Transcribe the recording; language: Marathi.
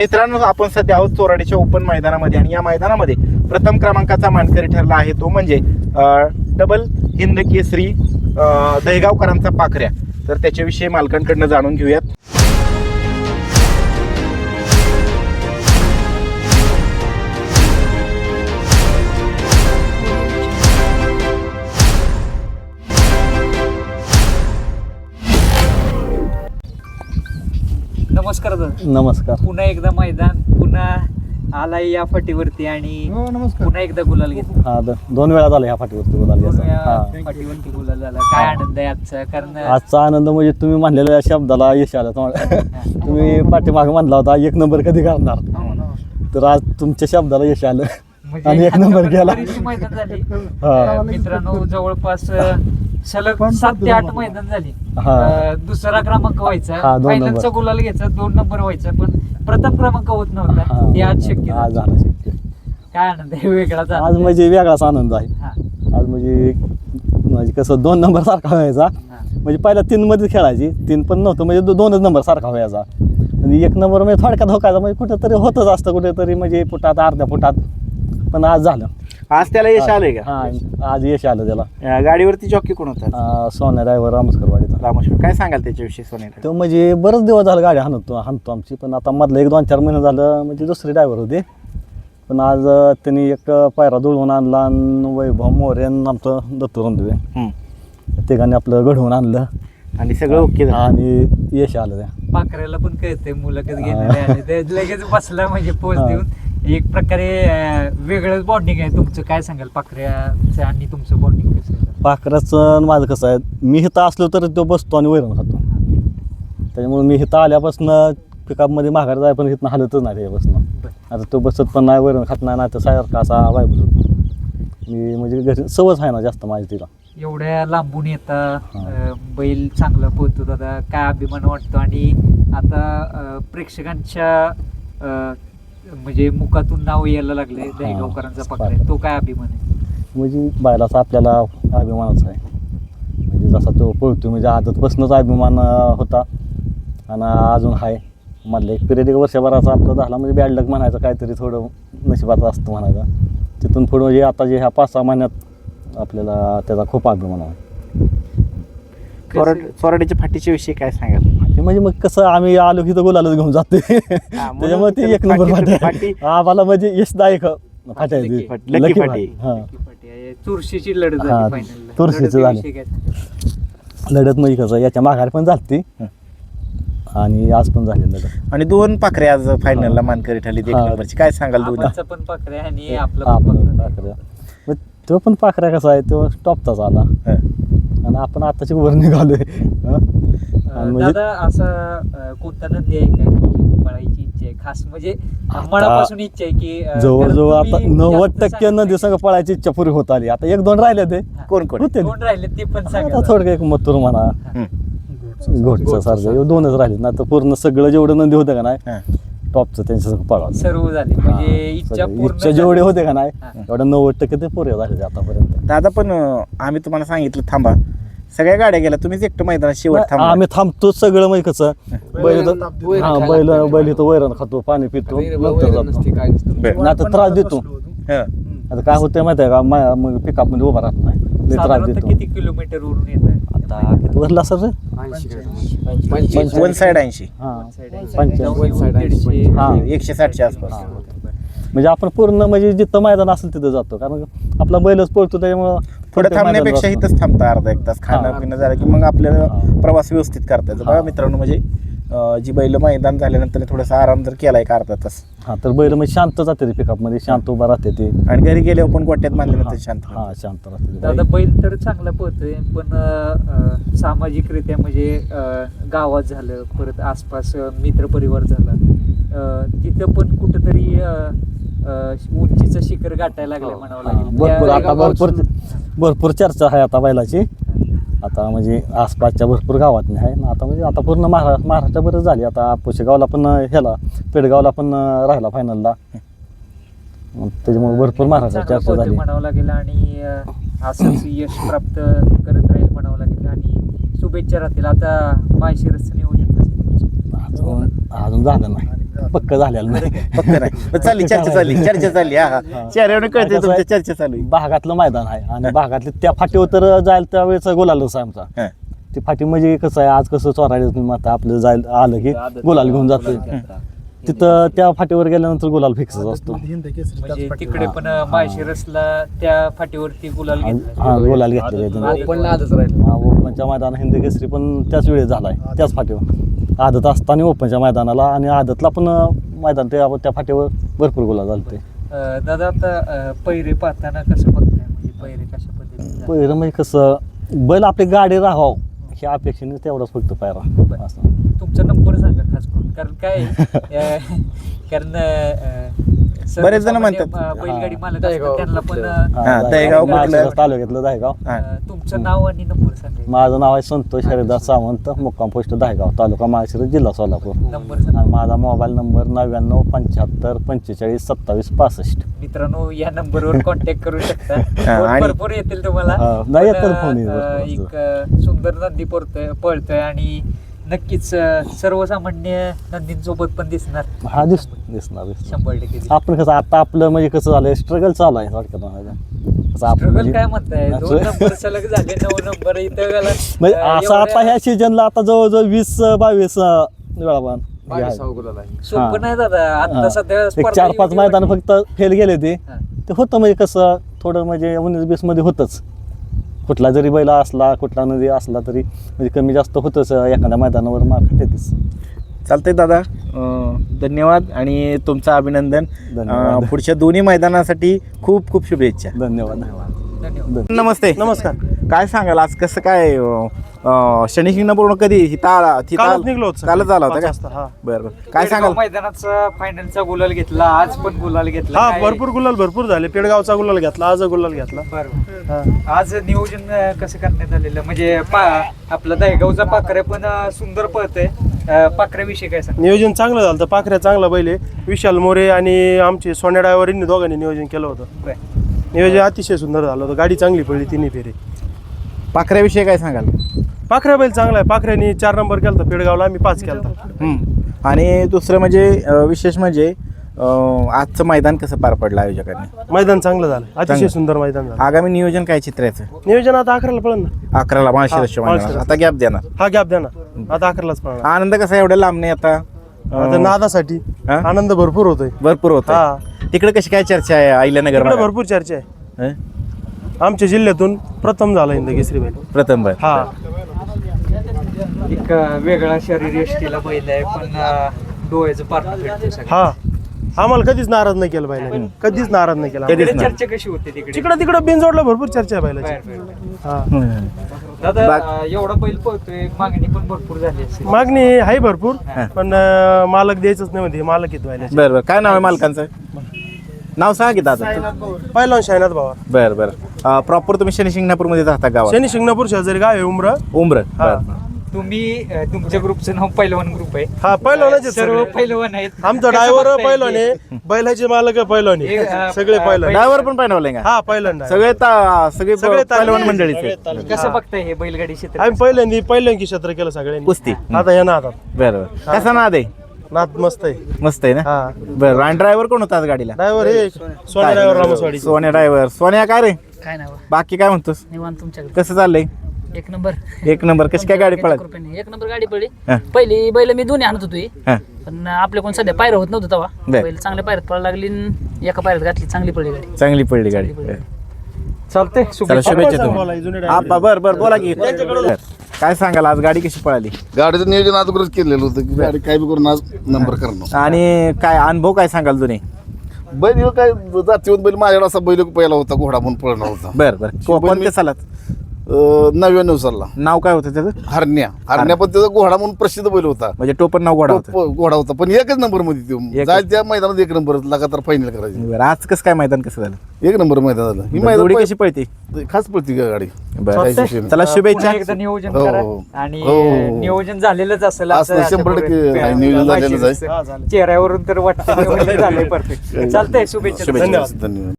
मित्रांनो आपण सध्या आहोत चोराडीच्या ओपन मैदानामध्ये आणि या मैदानामध्ये प्रथम क्रमांकाचा मानकरी ठरला आहे तो म्हणजे डबल हिंद केसरी अं, दहेगावकरांचा पाखऱ्या. तर त्याच्याविषयी मालकांकडनं जाणून घेऊयात. नमस्कार दादा. नमस्कार. पुन्हा एकदा मैदान पुन्हा आलाय या फाटीवरती आणि पुन्हा एकदा गुलाल घेतला. हा द- दोन वेळा झाला ह्या फाटीवरती याचा. वेळा हा. फाटीवरती गुलाल झाला. काय आनंद आहे आजचा? कारण आजचा आनंद म्हणजे तुम्ही म्हणलेल्या शब्दाला यश आलं. तुम्हाला तुम्ही पाठीमागे म्हणला होता एक नंबर कधी करणार तर आज तुमच्या शब्दाला यश आलं. म्हणजे आणि एक नंबर गेला. बरीचशी मैदान झाली. हा. मित्रांनो जवळपास अं, सलग सात ते आठ मैदान झाली. हा. अं, दुसरा क्रमांक हा, व्हायचा दोन फायनलचा. गुलाल घ्यायचा दोन नंबर व्हायचा पण प्रथम क्रमांक होत नव्हता. हा. आज शक्य आज झालं. झालं. शक्य काय आनंद आहे वेगळाच आज म्हणजे वेगळाच आनंद आहे. हा, आज म्हणजे म्हणजे कसं दोन नंबर सारखा व्हायचा. हा. म्हणजे पहिला तीन मध्ये खेळायची तीन पण नव्हतं म्हणजे दो- दोनच नंबर सारखा व्हायचा. आणि एक नंबर म्हणजे थोडक्यात धोकायचा म्हणजे कुठेतरी होतच असतं कुठेतरी म्हणजे फुटात अर्ध्या फुटात पण आज झालं. आज त्याला यश आलंय का? हा आज यश आलं त्याला. अं, गाडीवरती जॉकी कोण होता? अं, सोन्या ड्रायव्हर रामस्करवाडीचा रामेश्वर काय सांगाल त्याच्याविषयी सोनेला तो म्हणजे बरंच दिवस झालं गाडी हाणतो हाणतो आमची. पण आता मधलं एक दोन चार महिने झालं म्हणजे दुसरे ड्रायव्हर होते. पण आज अं, त्यांनी एक पायरा जुळवून आणला आणि वैभव मोरे आणि आमचं दत्तू हम्म. तिघांनी आपलं घडवून आणलं. आणि सगळं ओके झालं. आणि यश आलं. त्या पाखऱ्याला पण कळतंय मुलाखत घेणारे आले ते लगेच बसला म्हणजे पोच. देऊन एक प्रकारे अं, वेगळंच बॉन्डिंग आहे. तुमचं काय सांगाल? पाखऱ्याचं आणि तुमचं बॉन्डिंग कसं आहे? पाखराचं आणि माझं कसं आहे मी इथं असलो तर तो बसतो आणि वैरण खातो. त्याच्यामुळे मी इथं आल्यापासून पिकअपमध्ये माघार जाय पण इथनं हालतच नाही त्याच्यापासून. बरं. आता तो बसत पण नाही वैरण खात नाही नाही तर सारखा असा वायबल होतो मी म्हणजे घरी सवच आहे ना जास्त माझी तिला. एवढ्या लांबून येता. अं, बैल चांगला पोहतो दादा. काय अभिमान वाटतो? आणि आता अं, प्रेक्षकांच्या अं, म्हणजे मुखातून नाव यायला लागलंय हा. दहीगावकरांचा पाखऱ्या तो काय अभिमान आहे? म्हणजे बायलाचा आपल्याला अभिमानच आहे. म्हणजे जसा तो पळतो म्हणजे आदतपासूनच अभिमान अं, होता. आणि अजून आहे मधलं एक पिरियड एक वर्षभराचा आपला झाला म्हणजे बॅड लक म्हणायचं काहीतरी थोडं नशिबाचं असतं म्हणायचं. तिथून पुढं म्हणजे आता जे ह्या पाच सहा महिन्यात आपल्याला त्याचा खूप अभिमान आहे. चोराडीच्या फाटीच्या विषयी काय सांगाल? म्हणजे मग कसं आम्ही आलो की तर गुलालच घेऊन जाते त्याच्यामुळे ती एक नंबर फाटी- आम्हाला म्हणजे यशदायक फाट्या आहे ती. लकी फाटी-. चुरशीची लढत हा, चुरशीची झाली. लढत म्हणजे कसं याच्या माघारी पण झालती. आणि आज पण झाली लढत. आणि दोन पाखरे आज फायनलला मानकरी ठरली एक हा. नंबरची. काय सांगाल आबांचा पण पाखऱ्या आणि आपला. मग तो पण पाखऱ्या कसा आहे? तो टॉपचाच आला. हं. आणि आपण आताची वर निघालोय. हं? म्हणजे- दादा असा कोणता नंदी आहे का की पळायची इच्छा आहे? खास म्हणजे मनापासून इच्छा आहे की अं, जवळजवळ आता तुम्ही नव्वद जास्त टक्के. नदी संघ पळायची इच्छा पुरी होत आली. आता एक दोन राहिले ते. हा. कोण कोण? होते कोण राहिले ते पण आता सांगा. थोडं एक मथुर म्हणा. घोटचं सारखं. हे दोनच राहिले. ना तर पूर्ण सगळं जेवढं नंदी होतं का नाही हं. टॉपचं त्यांच्या सर्व झाले. म्हणजे इच्छा पूर्ण इच्छा जेवढे झाली. होते का नाही हा. एवढं नव्वद टक्के ते पुरे झाले आतापर्यंत. दादा पण अं, आम्ही तुम्हाला सांगितलं थांबा. सगळ्या गाड्या गेल्या. तुम्हीच एकटं मैदानात शेवट थांबा आम्ही थांबतो सगळं म्हणजे कसं बैल इथं- वैरण हा खायला बैल. बैल इथं वैरण खातो पाणी पितो नंतर वैरण जातो. नसते काय नसतं. बरं. नाही तर त्रास देतो. हं. आता काय होतं माहिती आहे का? मा- मग पिकअपमध्ये उभा राहत नाही. लय त्रास साधारणतः देतो. किती किलोमीटर वरून येत आहे? आता किती वरला सर रे? ऐंशी. वन साईड ऐंशी. हा. One side. हा. एकशे साठच्या आसपास. म्हणजे आपण पूर्ण म्हणजे जिथं मैदान असेल तिथं जातो. कारण आपला बैलच पळतो त्याच्यामुळं प्रत्येक थांबण्यापेक्षा इथंच थांबता अर्धा एक तास खाणं. पिणं झालं की मग आपल्याला. प्रवास व्यवस्थित करता येतो बघा. मित्रांनो म्हणजे जी बैल मैदान झाल्यानंतर थोडासा आराम जर केला एक अर्धा तास हा तर बैल म्हणजे शांत जाते ते पिकअपमध्ये शांत उभा राहते ते आणि घरी गेल्यावर पण गोट्यात बांधल्यानंतर शांत हा शांत राहते. दादा बैल तर चांगला पळतोय पण सामाजिकरित्या म्हणजे अं, गावात झालं परत आसपास अं, मित्रपरिवार झाला अं, तिथं पण कुठंतरी उंचीचं शिखर गाठायला म्हणावं हा, लागेल. भरपूर त्या- आता भरपूर भरपूर चर्चा आहे आता बैलाची. आता म्हणजे आसपासच्या भरपूर गावात आहे. ना आता म्हणजे आता पूर्ण महारा महाराष्ट्राभरच झाली. आता पुशेगावला पण ह्याला पेडगावला पण राहिला फायनलला त्याच्यामुळे भरपूर महाराष्ट्रात चांगलं चर्चा झाली. म्हणावं लागेल आणि अं, असंच यश प्राप्त करत राहील म्हणावं लागेल. आणि शुभेच्छा राहतील. आता मायशिरसचं नियोजन कसं? अजून अजून झालं नाही. पक्क झालेलं नाही. फक्त नाही. पण चालली चर्चा चालली. चर्चा चालली. हा हा. चेहऱ्यावर कळते? तुमच्या चर्चा चालू आहे. भागातलं मैदान आहे आणि भागातले त्या फाटीवर तर जायला त्यावेळेस गुलालच आहे आमचा. हा. ती फाटी म्हणजे कसं आहे आज कसं चोरायचं तुम्ही आता आपलं जायला आलं की गुलाल घेऊन जातोय. तिथं त्या फाटीवर गेल्यानंतर गुलाल फिक्सच असतो. म्हणजे तिकडे पण माळशिरसला त्या फाटीवरती गुलाल घेतला. हा गुलाल घेतलेले आहे. त्यांनी. ओपनला आजच राहिलं. हा, ओपनच्या मैदान हिंद केसरी पण त्याच वेळेस झालाय त्याच फाटीवर. आदत असताना ओपनच्या मैदानाला आणि आदतला पण मैदान ते त्या फाटीवर भरपूर गुलाल झालते. अं, दादा आता पैरे पाहताना कसं बघताय? म्हणजे पैरे कशा पद्धतीने पहिलं म्हणजे कसं बैल आपली गाडी राहावं ह्या अपेक्षेने तेवढाच फक्त पायरा. असं. तुमचा नंबर सांगा खास करून. कारण काय अं, कारण अं, बरेच जण म्हणतात. बैलगाडी हा. मालक असतात त्यांना पण हा, दहेगाव कुठलं? तालुक्यातलं दहेगाव. अं, तुमचं नाव आणि नंबर सांगा माझं नाव आहे संतोष हरिदास सावंत मुक्काम पोस्ट दहेगाव तालुका माळशिरस जिल्हा सोलापूर नंबर सांगा आणि माझा मोबाईल नंबर नव्याण्णव पंच्याहत्तर पंचेचाळीस सत्तावीस पासष्ट मित्रांनो या नंबरवर कॉन्टॅक्ट करू शकता फोन आणि- भरपूर येतील तुम्हाला हा, नाही पण, फोन येतात अं, भरपूर. एक अं, सुंदर नंदी पळतोय पळतोय आणि नक्कीच सर्वसामान्य नंदींसोबत पण दिसणार हा दिस दिसणार दिसणार शंभर टक्के दिसणार. आपण कसं आता आपलं म्हणजे कसं झालंय स्ट्रगल चालू आहे थोडक्यात म्हणायचं. कसं आपण Struggle म्हणजे- काय म्हणताय दोन असं- नंबर सलग झाले नऊ नंबर इथं गेला म्हणजे अं, असं आता एवढ्या- ह्या सीजनला आता जवळजवळ वीस बावीस अं, वेळा पण हे आहे. बावीस गुलाला आहे सोपं हा. नाही दादा आता हा. सध्या एक स्पर्धा चार पाच एवढी मैदान वाढली. फक्त फेल गेले ते हा. ते होतं म्हणजे कसं थोडं म्हणजे उन्नीस बीसमध्ये होतच कुठला जरी बैला असला कुठला नदी असला तरी म्हणजे कमी जास्त होतच एखाद्या मैदानावर मार्केट येतेच चालतंय दादा. अं, धन्यवाद आणि तुमचं अभिनंदन. धन्यवाद. अं, पुढच्या दोन्ही मैदानासाठी खूप खूप शुभेच्छा. धन्यवाद. धन्यवाद. धन्यवाद नमस्ते. नमस्कार. काय सांगाल? आज कसं काय शनी पूर्ण कधी? हिता आला तिथं कालच निघलो होतो. कालच आला होता पाच का? वाजता, हा. बरं बरं. काय सांगाल? मैदानाचा फायनलचा गुलाल घेतला आज पण गुलाल घेतला. हा काय- भरपूर गुलाल भरपूर झाले. पेडगावचा गुलाल घेतला आज गुलाल घेतला. बरोबर. हा. आज नियोजन अं, कसं करण्यात आलेलं? म्हणजे पा आपला दहेगावचा पाखरे पण अं, सुंदर पळतोय पाखऱ्याविषयी काय सांग नियोजन चांगलं झालं. पाखऱ्या चांगला पहिले विशाल मोरे आणि आमचे सोन्या ड्रायव्हर दोघांनी नियोजन केलं होतं. नियोजन अतिशय सुंदर झालं होतं. गाडी चांगली पडली तिन्ही फेरी. पाखऱ्याविषयी काय सांगाल? पाखऱ्या बैल चांगला आहे. पाखऱ्यानी चार नंबर केला पेडगावला आम्ही पाच केला. आणि दुसरं म्हणजे अं, विशेष म्हणजे अं, आजचं मैदान कसं पार पडलं आयोजकांनी? मैदान चांगलं झालं. अतिशय. सुंदर मैदान झालं. आगामी नियोजन काय चित्राचं नियोजन आता अकराला पळण ना अकराला माळशिरसच्या हा, मैदानात. आता गॅप देणार. हा गॅप द्या ना आता अकरालाच पळणार. आनंद कसा एवढ्या लांब नाही आता? आता अं, नादासाठी हा? आनंद भरपूर होतोय. भरपूर होत हा. तिकडे कशी काय चर्चा आहे तिकडे भागात? भरपूर चर्चा आहे? आमच्या जिल्ह्यातून प्रथम झाला हिंद केसरी बैल. प्रथम बर हा. एक वेगळा शरीर यष्टीला बैल आहे पण डोळ्याचं सगळं. हा. आम्हाला कधीच नाराज नाही केलं बैलाने कधीच नाराज नाही केला कधीच तिकडे नाही. चर्चा कशी होते तिकडे? तिकडं तिकडं बिनजोडला भरपूर चर्चा आहे बाहेर. हा. दादा अं, एवढा बैल पळतोय मागणी पण भरपूर झाली असेल. मागणी आहे भरपूर पण अं, मालक द्यायचंच नाही म्हणते मालक येतो बैलाचे बर बर. काय नाव आहे मालकांचं? नाव सांगा की दादा. पहिला शायनाथ भावा. बर बर. प्रॉपर तुम्ही शनी शिंगणापूरमध्ये राहता गावात. शनी शिंगणापूर शेजारी गाव आहे उमरा. उमर. हा. तुम्ही अं, तुमच्या ग्रुपचं नाव पैलवान ग्रुप आहे. हा पहिलवानच आहेत सर्व सगळे. पैलवान आहेत. आमचा कसं ड्रायव्हर बघताय हे? आहे. बैलाचे मालक पहिलवान हे, अं, सगळे अं, पहिलवान ड्रायव्हर पण पाहिजे का? हा पहिल्यांदा सगळे ता- सगळे सगळे पहिलवान तालुके- मंडळीचे कसं बघताय हे बैलगाडी क्षेत्र? आम्ही पहिल्यांदा पहिल्यांदा क्षेत्र केलं सगळ्यांनी. कुस्ती. आता हे ना आता बर. बर कसा नाद आहे? नाद मस्त आहे. मस्त आहे ना? हा. बर आणि ड्रायव्हर कोण होता आज गाडीला? ड्रायव्हर हे सोन्या ड्रायव्हर रामसवाडी सोन्या ड्रायव्हर सोन्या काय रे? काय नाव बाकी काय म्हणतोस? निवांत तुमच्याकडे. कसं चाललंय? एक नंबर. एक नंबर. कशी काय गाडी पळाली? कृपेने. एक नंबर गाडी पडली हा. पहिली बैल मी दोन्ही आणत होती हा. पण आपल्या कोण सध्या पायरं होत नव्हतं तेव्हा. बर. बैल चांगल्या पायऱ्यात पळायला लागली आणि एका पायऱ्यात घातली. चांगली पडली गाडी. चांगली पडली गाडी. चालतंय. चला शुभेच्छा तुम्हाला. हा बर बर बोला की. बर. काय सांगाल? आज गाडी कशी पळाली? गाडीचं नियोजन अगोदरच केलेलं होतं की गाडी काय बी करून आज नंबर करणार. आणि काय अनुभव काय सांगाल जुने? बैल ह्यो काय जातीवर बैल माझ्याकडे असा बैल पहिला होता घोडा म्हणून पळणार होता. बर बर. कसाला अं, नव्याण्णव सालला. नाव काय होतं त्याचं? हरण्या. हरण्या पण त्याचा घोडा म्हणून प्रसिद्ध बैल होता. म्हणजे टोपण नाव गोडा होतं. तो प- घोडा होता. पण एकच नंबरमध्ये तो. एकच. जायला त्या मैदानात एक नंबर लगातार फायनल करायची. बरं आज कसं काय मैदान कसं झालं? एक नंबर मैदान झालं. ही जोडी मैदान कशी पळते? खास पडती का गाडी. बरं. चला शुभेच्छा. पुन्हा एकदा नियोजन हो, करा. हो. आणि हो, हो, हो. नियोजन झालेलंच असेल असं शंभर टक्के. आहे, नियोजन झालेलंच आहे. माहिती दिसतं. चेहऱ्यावरून तर वाटतं नियोजन झालंय परफेक्ट चालतंय शुभेच्छा. शुभेच्छा. धन्यवाद. धन्यवाद.